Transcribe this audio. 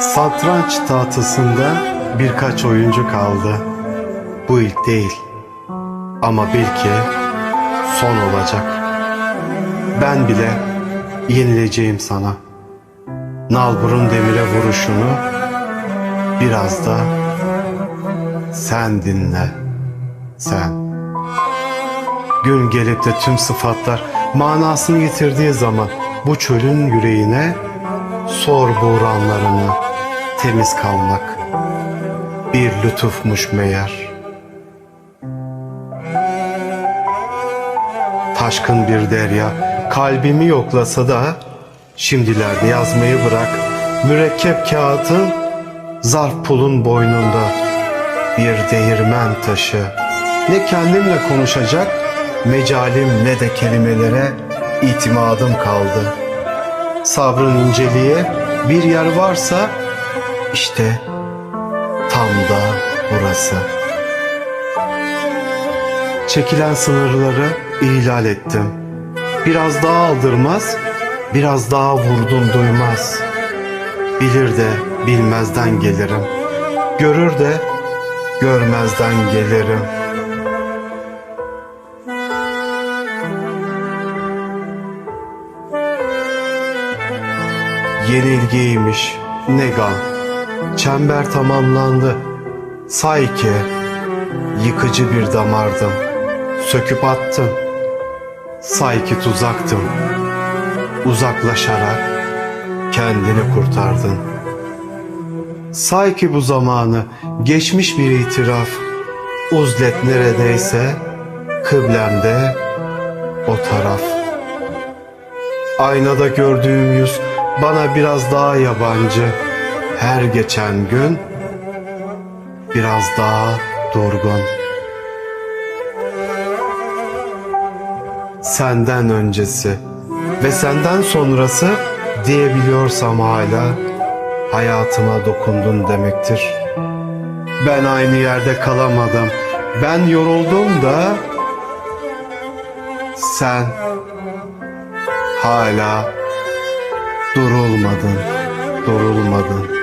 Satranç tahtasında birkaç oyuncu kaldı. Bu ilk değil. Ama belki son olacak. Ben bile yenileceğim sana. Nalburun demire vuruşunu biraz da sen dinle. Sen. Gün gelip de tüm sıfatlar manasını yitirdiği zaman bu çölün yüreğine sor buğranlarını temiz kalmak bir lütufmuş meğer. Taşkın bir derya kalbimi yoklasa da şimdilerde yazmayı bırak mürekkep kağıtın zarf pulun boynunda bir değirmen taşı ne kendimle konuşacak mecalim ne de kelimelere itimadım kaldı. Sabrın inceliği bir yer varsa işte tam da burası. Çekilen sınırları ihlal ettim. Biraz daha aldırmaz, biraz daha vurdum duymaz. Bilir de bilmezden gelirim. Görür de görmezden gelirim. Yenilgiymiş ne gam. Çember tamamlandı. Say ki yıkıcı bir damardım. Söküp attım. Say ki tuzaktım. Uzaklaşarak kendini kurtardın. Say ki bu zamanı geçmiş bir itiraf. Uzlet neredeyse kıblemde o taraf. Aynada gördüğüm yüz bana biraz daha yabancı. Her geçen gün biraz daha durgun. Senden öncesi ve senden sonrası diyebiliyorsam hala hayatıma dokundun demektir. Ben aynı yerde kalamadım. Ben yoruldum da sen hala durulmadın, durulmadın.